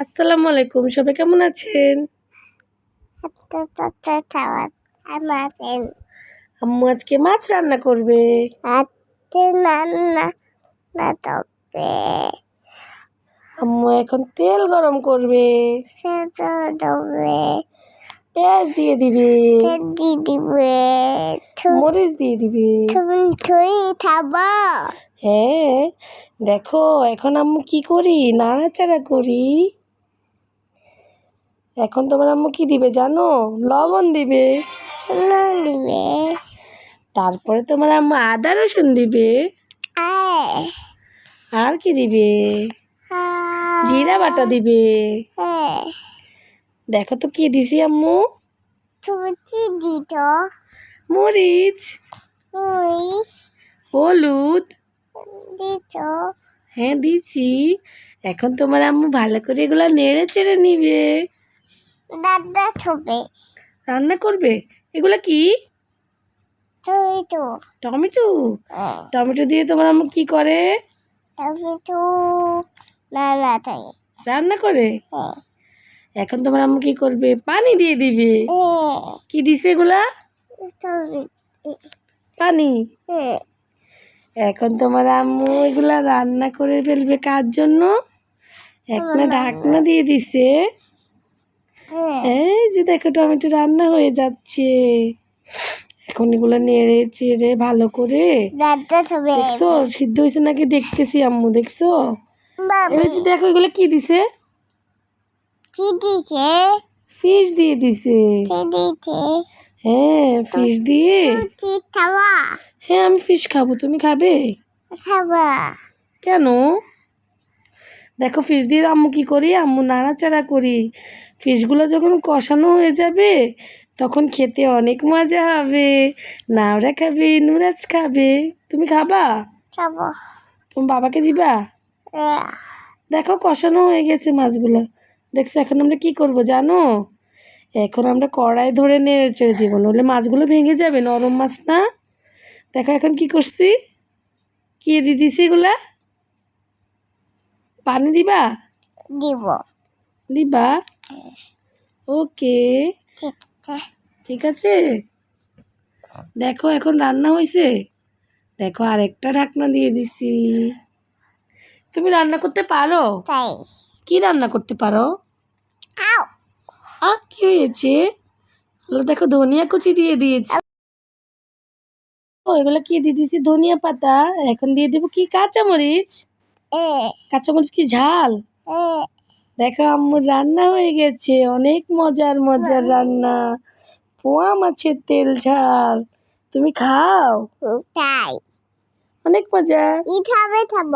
আসসালামু আলাইকুম সবাই কেমন আছেন? আম্মু আজকে মাছ রান্না করবে। তবে। আম্মু এখন তেল গরম করবে। পেঁয়াজ দিয়ে দিবে। দিবে। মরিচ দিয়ে দিবে। খাব হ্যাঁ দেখো এখন আম্মু কি করি? নাড়াচাড়া করি। এখন তোমার আম্মু কি দিবে জানো? লবণ দিবে। দিবে। তারপরে তোমার আম্মু আদা রসুন দিবে। আর কি দিবে? জিরা বাটা দিবে। হ্যাঁ। দেখো তো কি দিছি আম্মু। তুমি কি দিত মরিচ। হলুদ। দিত। হ্যাঁ দিছি। এখন তোমার আম্মু ভালো করে এগুলো নেড়ে চেড়ে নিবে। দাদা ছবে রান্না করবে? এগুলো কি? তো টমেটো? টমেটো দিয়ে তোমার আম্মু কি করে? তাই রান্না করে? হ্যাঁ। এখন তোমার আম্মু কি করবে? পানি দিয়ে দিবে। হ্যাঁ। কি দিছে এগুলা? পানি? হ্যাঁ। এখন তোমার আম্মু এগুলা রান্না করে ফেলবে কার জন্য? একটা ঢাকনা দিয়ে দিছে। হ্যাঁ এই যে দেখো টমেটো রান্না হয়ে যাচ্ছে। এখন এগুলো নেড়ে চেড়ে ভালো করে দেখছ? সিদ্ধ হয়েছে নাকি দেখতেছি আম্মু দেখছ? এই যে দেখো এগুলো কি দিছে? কি দিছে? ফিশ দিয়ে দিছে। হ্যাঁ ফিশ দিয়ে। হ্যাঁ আমি ফিশ খাব তুমি খাবে? খাওয়া কেন? দেখো ফিশ দিয়ে আম্মু কি করি? আম্মু নাড়াচাড়া করি। ফিশগুলো যখন কষানো হয়ে যাবে তখন খেতে অনেক মজা হবে। নাওরা খাবে নুরাজ খাবে। তুমি খাবা? খাব। তুমি বাবাকে দিবা? দেখো কষানো হয়ে গেছে মাছগুলো। দেখছ এখন আমরা কি করব জানো? এখন আমরা কড়াই ধরে নেড়ে চেড়ে দিব নইলে মাছগুলো ভেঙে যাবে নরম মাছ না? দেখো এখন কি করছি? কি দিয়ে দিছি এগুলা? পানি দিবা? দিব। দিবা? ওকে। ঠিক আছে? দেখো এখন রান্না হয়েছে দেখো আর একটা ঢাকনা দিয়ে দিছি। তুমি রান্না করতে পারো? কি রান্না করতে পারো? আ কি হয়েছে? দেখো ধনিয়া কুচি দিয়ে দিয়েছি। ও এগুলো কি দিয়ে দিয়েছি? ধনিয়া পাতা। এখন দিয়ে দেবো কি? কাঁচামরিচ। কাঁচামরিচ কি ঝাল? দেখো আম্মু রান্না হয়ে গেছে। অনেক মজার মজার রান্না। পোয়া মাছের তেল ঝাল। তুমি খাও? তাই। অনেক মজা। ই খাবে খাব